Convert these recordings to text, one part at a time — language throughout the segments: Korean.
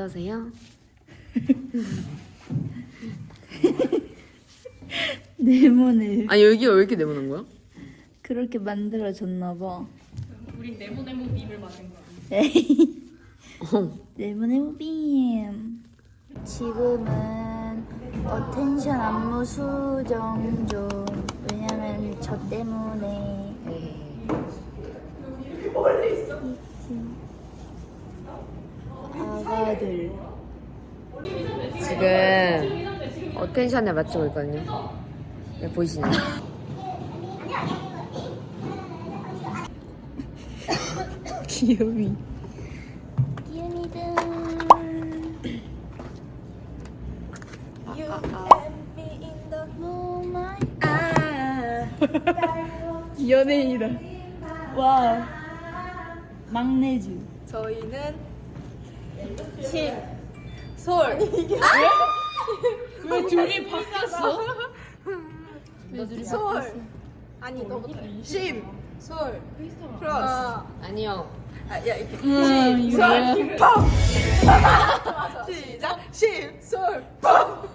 안녕하세요. 어떠세요? 네모네. 아니 여기가 왜 이렇게 네모난 거야? 그렇게 만들어졌나 봐. 우린 네모네모 빔을 맞은 거야. 에이. 어. 네모네모 빔. 지금은 어텐션 안무 수정 중. 왜냐면 저 때문에. 아가들. 지금 어텐션에 맞추고 있거든요. 네, 보이시나요? 귀요미. 귀요미들. 연예인이다. 와. 막내주. 저희는 심, 솔. 왜 둘이 바뀌었어? 솔. 아니 너부터. 심, 솔, 플러스. 아니요. 아, 야 이렇게. 음, 심, 이거? 솔, 펑. 시작. 심, 솔, 펑.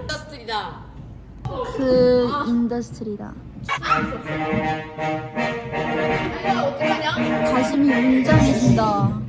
인더스트리다. 그 인더스트리다. 가슴이 웅장해진다.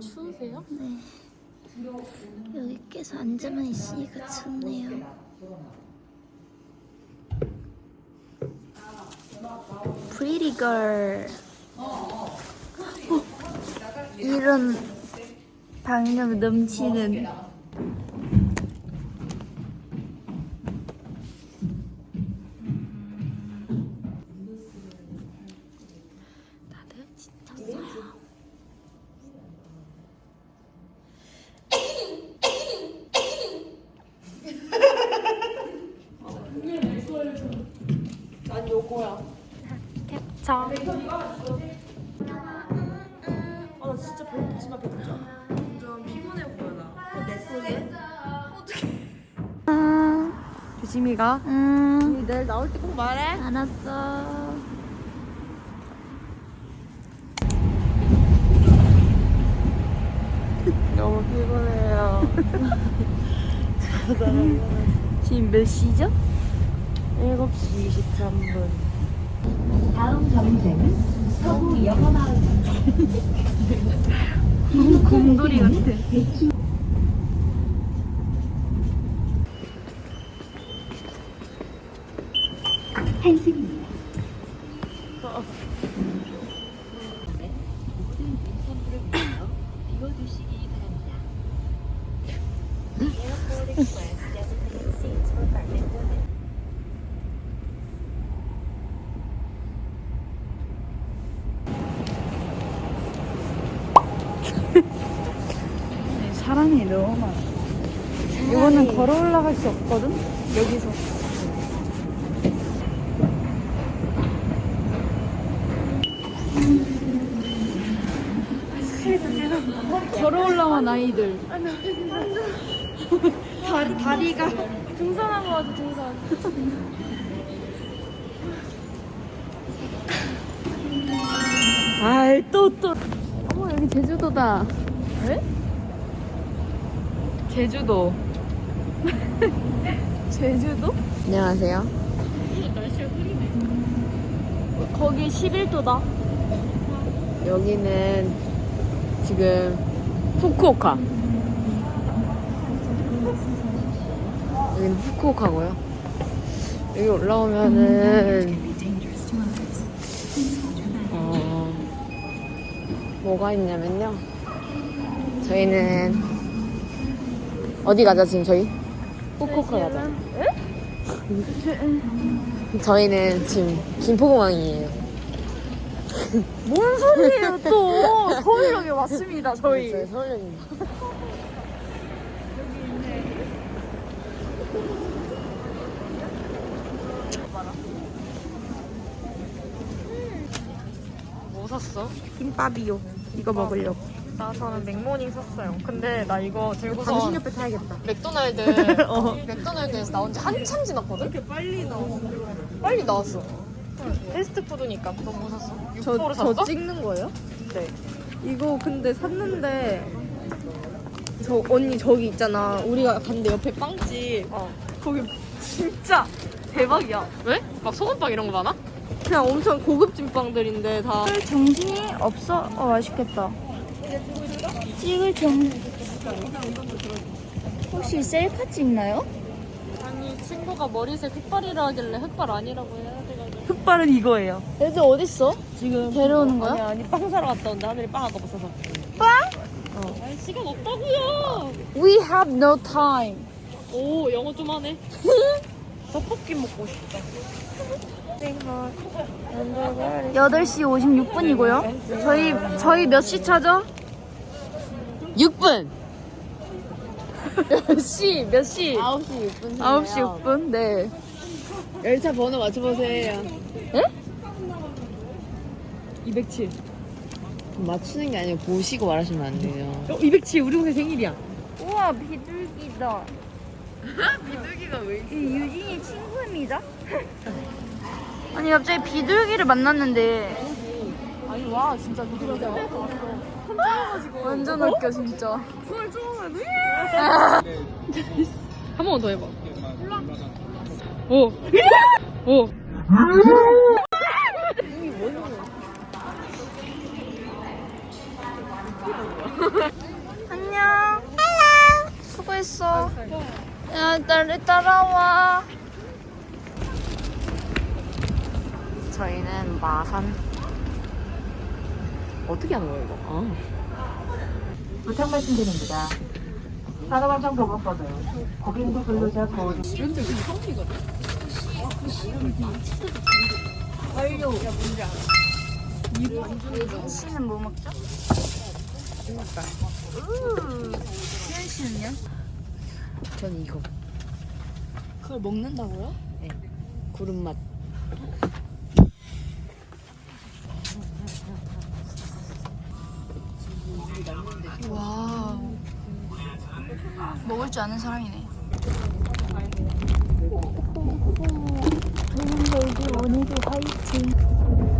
추우세요? 네. 여기 계속 앉아만 있으니까 춥네요. Girl. 어, 이런 방력 넘치는 나. 내 속에? 조심히 가. 음, 내일 나올 때 꼭 말해. 알았어. 너무 피곤해요. 지금 몇 시죠? 7시 23분. 곰돌이 같아. 사람이 너무 많아. 이거는 걸어 올라갈 수 없거든? 여기서. 걸어 올라온 아이들. 다리, 다리가. 등산한 거 같아, 등산. 아이, 또, 또. 어머, 여기 제주도다. 왜? 제주도. 제주도? 안녕하세요. 거기 11도다. 여기는 지금 후쿠오카. 저희는 후쿠오카고요. 여기 올라오면은 어, 뭐가 있냐면요. 저희는 어디 가자 지금 저희? 후쿠오카 가자. 저희는 지금 김포공항이에요. 뭔 소리예요 또 서울역에 왔습니다 저희 저희 서울역입니다. 뭐 샀어? 김밥이요 이거 먹으려고 나 저는 맥모닝 샀어요. 근데 나 이거 들고서 당신 옆에 타야겠다. 맥도날드 맥도날드에서 나온 지 한참 지났거든. 이렇게 빨리 나왔어. 빨리 나왔어. 패스트푸드니까 너뭐 샀어? 육포를 샀어? 저 찍는 거예요? 네. 이거 근데 샀는데 저 언니 저기 있잖아 우리가 갔는데 옆에 빵집 어. 거기 진짜 대박이야 왜? 막 소금빵 이런 거 많아? 그냥 엄청 고급진 빵들인데 다 정신이 없어? 어, 맛있겠다. 찍을 정 혹시 셀카 찍나요? 아니 친구가 머리색 흑발이라 하길래 흑발 아니라고 해야 돼가지고. 흑발은 이거예요 애들 어딨어? 지금 데려오는 거야? 아니 아니 빵 사러 갔다 온데 하늘이 빵 아까 없어서 아니 시간 없다고요. We have no time. 오 영어 좀 하네. 떡볶이 먹고 싶다 8시 56분이고요. 저희 저희 몇 시 차죠? 6분! 몇 시? 몇 시? 9시 6분. 9시 6분? 네. 열차 번호 맞춰보세요. 207 맞추는 게 아니고 보시고 말하시면 안 돼요. 어, 207 우리 동생 생일이야 우와, 비둘기다. 비둘기가 왜? 유진이 친구입니다. 아니 갑자기 비둘기를 만났는데 아니 와 진짜 비둘기 야 완전 웃겨 진짜. 한번 더 해봐. 오. 오. 안녕. 안녕. 수고했어. 야, 나를 따라와. 저희는 마산. 어떻게 하는 거야, 이거? 아. 부탁 말씀드립니다. 산업안전 보건법은 고객님 근로자 보호 예진 씨는 뭐 먹죠? 우. 수현 씨는요? 전 이거. 그걸 먹는다고요? 구름 맛. 줄 아는 사람이네. 도움되기 오늘도 화이팅. 넣어주세요.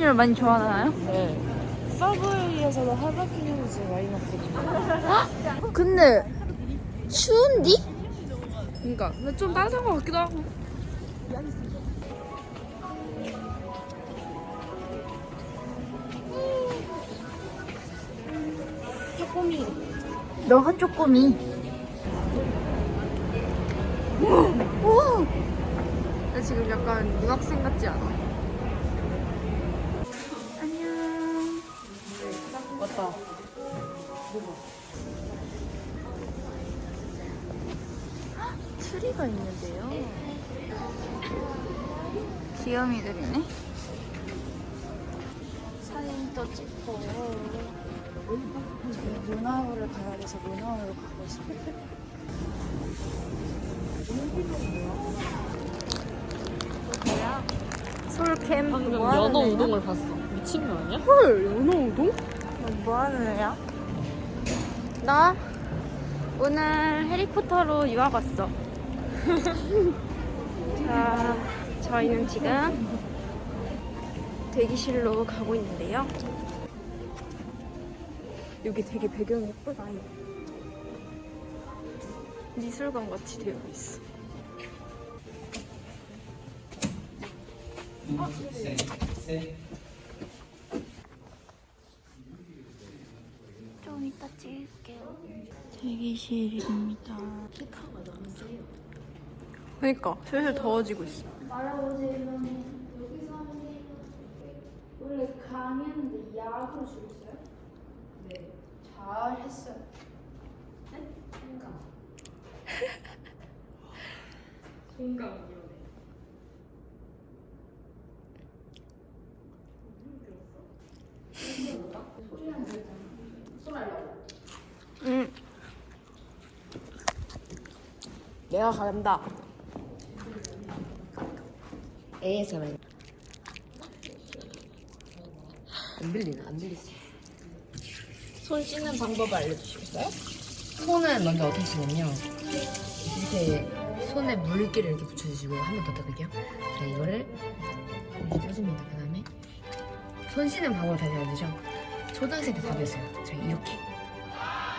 하르피니를 많이 좋아하나요? 네. 서브웨이에서도 할바피니즈 많이 먹거든요. 근데 추운디? 그러니까 근데 좀 따뜻한 것 같기도 하고. 너가 쪼꼬미. 나 지금 약간 유학생 같지 않아? 맞다. 트리가 있는데요. 귀요미들이네. 사진도 찍고. 저희 문화호를 가야 돼서 문화호를 가고 있어요. 뭐야? 솔캠 방금 뭐 하는 연어? 우동을 봤어. 미친 거 아니야? 헐, 연어 우동? 뭐 하는 애야? 나 오늘 해리포터로 유학 왔어. 자, 저희는 지금 대기실로 가고 있는데요. 여기 되게 배경이 예쁘다. 미술관 같이 되어 있어. 좀 이따 찍을게요. 대기실입니다. 그러니까 슬슬 더워지고 있어. 원래 강의했는데 약으로 주셨어요? 네. 잘 했어요. 네? 생각. 내가 간다. ASMR. 안 들리나? 안 들리지? 손 씻는 방법을 알려주시겠어요? 손은 먼저 어떻게 씻냐면요. 이렇게 손에 물기를 이렇게 붙여주시고 한 번더 떠들게요. 자, 이거를 이렇게 떠줍니다. 그 다음에 손 씻는 방법을 다시 알려주죠. 초등학생 때 답이었어요. 자, 이렇게.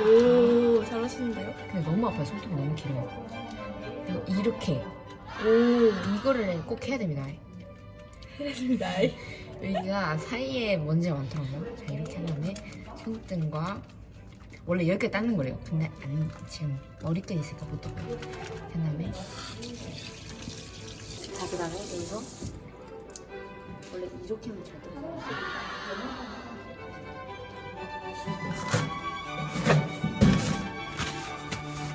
오, 잘하시는데요? 근데 너무 아파요. 손톱이 너무 길어요. 이렇게. 오, 이거를 꼭 해야 됩니다. 해야 됩니다. 여기가 사이에 먼지가 많더라고요. 자, 이렇게 한 다음에 손등과 원래 이렇게 닦는 거래요. 근데 안, 지금 머리끈 있으니까 못 닦아요. 이렇게 한 다음에 자, 그 다음에 여기서 원래 이렇게 하면 잘 닦아요.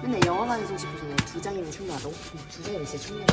맨날 영화관에서 오고 싶으잖아요. 두 장이면 충분하다고? 근데 두 장이면 진짜 충분해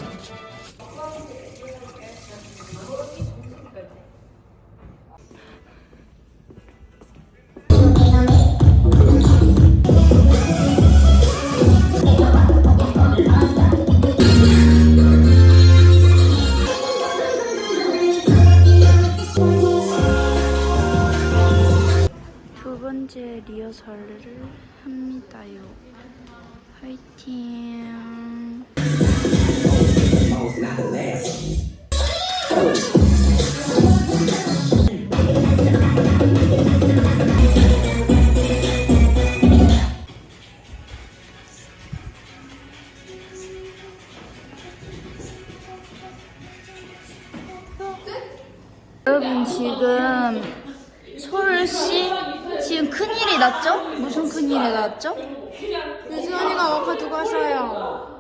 여러분 지금 서울시 지금 큰일이 났죠? 무슨 큰일이 났죠? 유지원이가 와가지고 하셔요.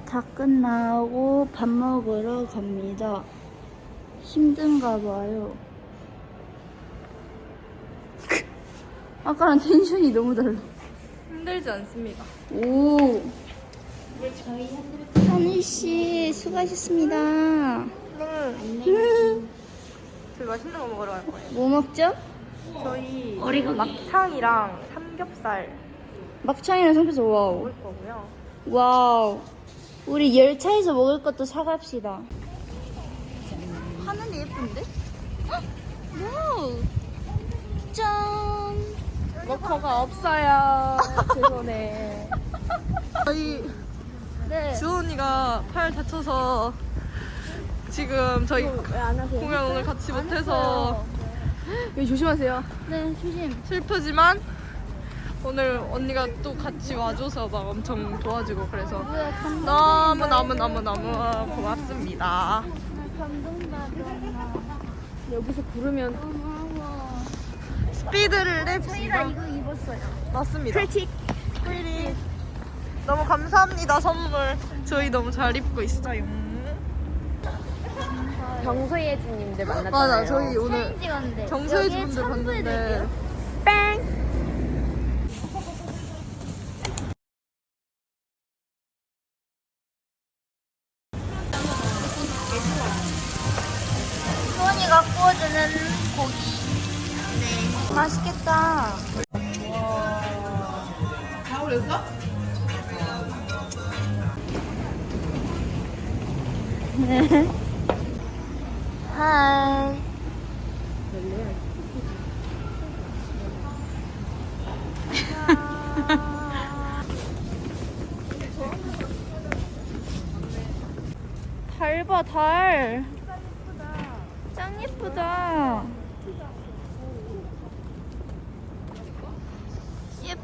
다 끝나고 밥 먹으러 갑니다. 힘든가 봐요. 아까랑 텐션이 너무 달라. 힘들지 않습니다. 오. 하늘 씨 수고하셨습니다. 음, 저희 맛있는 거 먹으러 갈 거예요. 뭐 먹죠? 저희 막창이랑 삼겹살 막창이랑 삼겹살 와우. 먹을 거고요. 와우. 우리 열차에서 먹을 것도 사갑시다. 하늘이 예쁜데? 헉! 와우. 짠. 워커가 없어요. 제 손에. 저희 네. 주원이가 팔 다쳐서 지금 저희 하세요? 공연 오늘 같이 못해서 여기 조심하세요. 네, 조심. 슬프지만 오늘 언니가 또 같이 와줘서 막 엄청 도와주고 그래서 너무 너무 너무 너무 고맙습니다. 여기서 부르면. 스피드를 냅시다. 이거 입었어요. 맞습니다. 프리틱. 너무 감사합니다 선물. 저희 너무 잘 입고 있어요. 경소예진님들 만났잖아요. 맞아 저희 오늘 사진 찍었는데. 경서해 여기에 분들 첨부해 봤는데 드릴게요. 맛있겠다. 네. 하이. 달 봐, 달. 짱 예쁘다.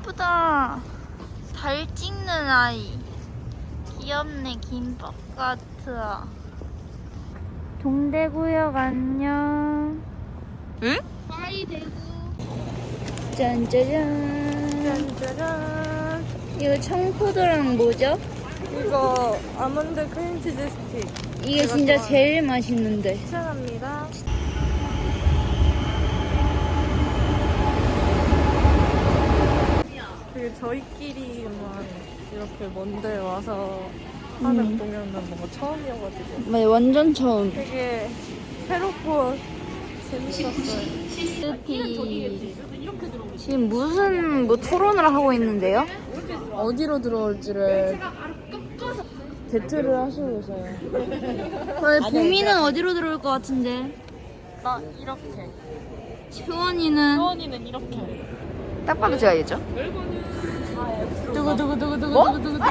예쁘다. 달 찍는 아이. 귀엽네, 김밥 같아. 동대구역 안녕. 응? 파이 대구. 짠짜잔. 짜잔. 이거 청포도랑 뭐죠? 이거 아몬드 크림치즈 스틱 이게 진짜 제일 맛있는데. 추천합니다. 되게 저희끼리만 이렇게 먼데 와서 하는 공연은 뭔가 처음이어가지고 네, 완전 처음. 되게 새롭고 재밌었어요. 티 지금 무슨 뭐 토론을 하고 있는데요? 어디로 들어올지를 대투를 하시고서요. 봄이는 어디로 들어올 것 같은데? 나 이렇게. 효원이는 서원이는 이렇게. 딱 봐도 제가 얘죠? 두구 두구 두구 두구 두구 두구 두구.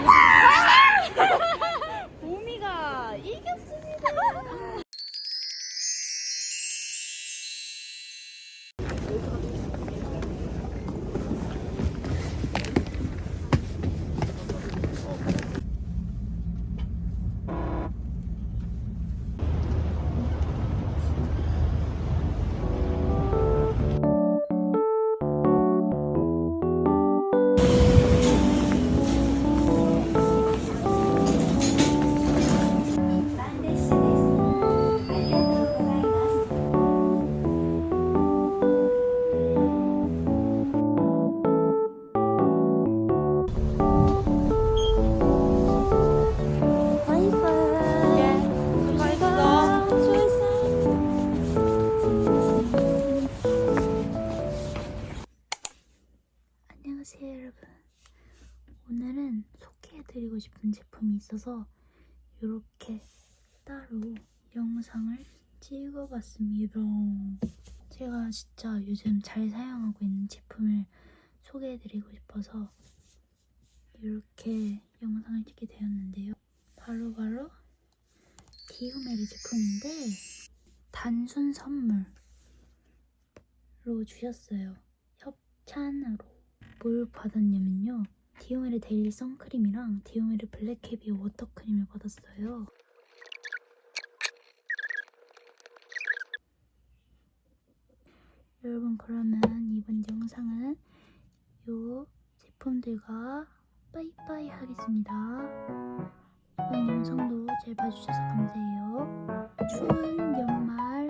영상을 찍어봤습니다 제가 진짜 요즘 잘 사용하고 있는 제품을 소개해드리고 싶어서 이렇게 영상을 찍게 되었는데요 바로바로 디우메르 제품인데 단순 선물로 주셨어요 협찬으로 뭘 받았냐면요. 디오메르 데일리 선크림이랑 디오메르 블랙 헤비 워터크림을 받았어요. 여러분 그러면 이번 영상은 요 제품들과 빠이빠이 하겠습니다. 이번 영상도 잘 봐주셔서 감사해요. 추운 연말